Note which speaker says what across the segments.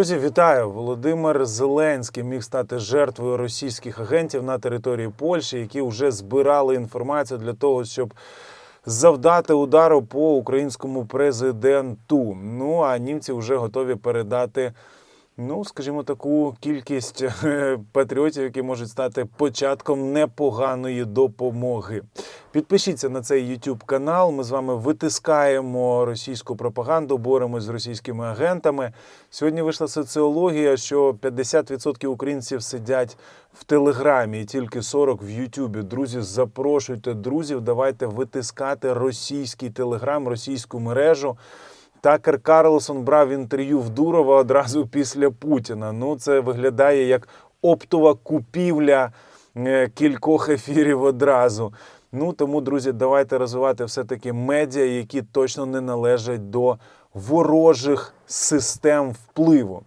Speaker 1: Друзі, вітаю! Володимир Зеленський міг стати жертвою російських агентів на території Польщі, які вже збирали інформацію для того, щоб завдати удару по українському президенту. Ну а німці вже готові передати. Ну, скажімо, таку кількість е, патріотів, які можуть стати початком непоганої допомоги. Підпишіться на цей YouTube канал. Ми з вами витискаємо російську пропаганду, боремось з російськими агентами. Сьогодні вийшла соціологія, що 50% українців сидять в Телеграмі і тільки 40% в Ютубі. Друзі, запрошуйте друзів. Давайте витискати російський телеграм, російську мережу. Такер Карлсон брав інтерв'ю в Дурова одразу після Путіна. Ну, це виглядає як оптова купівля е, кількох ефірів одразу. Ну тому, друзі, давайте розвивати все-таки медіа, які точно не належать до ворожих систем впливу.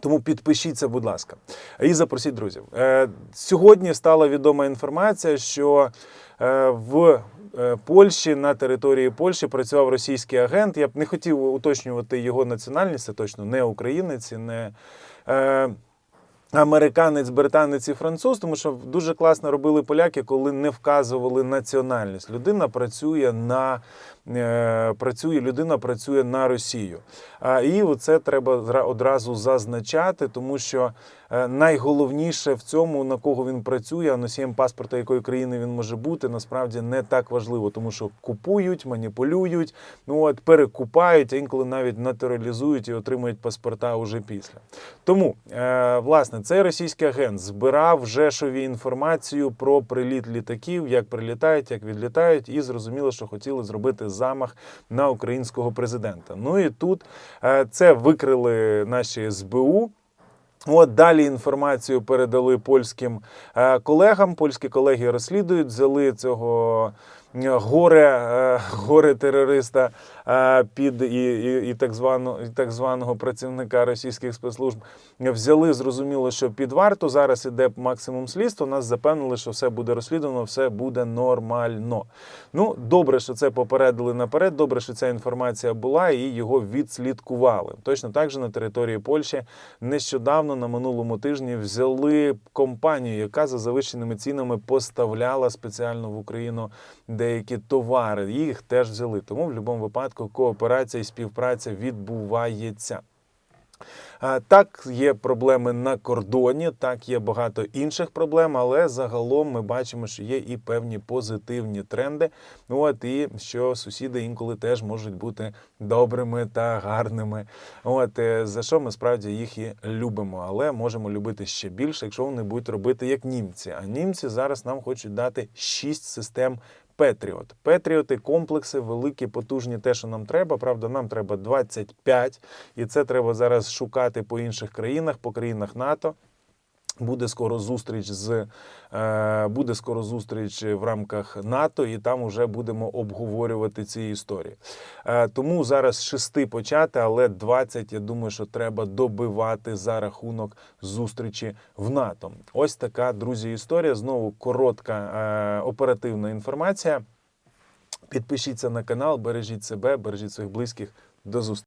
Speaker 1: Тому підпишіться, будь ласка, і запросіть друзів. Е, Сьогодні стала відома інформація, що е, в е, Польщі на території Польщі працював російський агент. Я б не хотів уточнювати його національність, це точно не українець, не. Американець, британець і француз, тому що дуже класно робили поляки, коли не вказували національність. Людина працює на е, працює, людина працює на Росію. А і це треба одразу зазначати, тому що е, найголовніше в цьому, на кого він працює, а носієм паспорта якої країни він може бути, насправді не так важливо, тому що купують, маніпулюють, ну от перекупають, а інколи навіть натуралізують і отримують паспорта уже після. Тому, е, власне, цей російський агент збирав Жешові інформацію про приліт літаків, як прилітають, як відлітають, і зрозуміло, що хотіли зробити замах на українського президента. Ну і тут е, це викрили наші СБУ. От далі інформацію передали польським е, колегам. Польські колеги розслідують, взяли цього горе, е, горе терориста е, під і, і, і, так звану, і так званого працівника російських спецслужб. Взяли, зрозуміло, що під варту. Зараз іде максимум слідства. Нас запевнили, що все буде розслідувано, все буде нормально. Ну, добре, що це попередили наперед. Добре, що ця інформація була і його відслідкували. Точно так же на території Польщі нещодавно на минулому тижні взяли компанію, яка за завищеними цінами поставляла спеціально в Україну деякі товари. Їх теж взяли. Тому в будь-якому випадку кооперація і співпраця відбувається. Так, є проблеми на кордоні, так є багато інших проблем, але загалом ми бачимо, що є і певні позитивні тренди. От і що сусіди інколи теж можуть бути добрими та гарними. От е, за що ми справді їх і любимо, але можемо любити ще більше, якщо вони будуть робити як німці. А німці зараз нам хочуть дати шість систем. Петріот. Петріоти, комплекси, великі, потужні, те, що нам треба. Правда, нам треба 25, і це треба зараз шукати по інших країнах, по країнах НАТО. Буде скоро зустріч з е, буде скоро зустріч в рамках НАТО, і там вже будемо обговорювати ці історії. Е, тому зараз шести почати, але 20, я думаю, що треба добивати за рахунок зустрічі в НАТО. Ось така друзі історія. Знову коротка е, оперативна інформація. Підпишіться на канал, бережіть себе, бережіть своїх близьких. До зустрічі.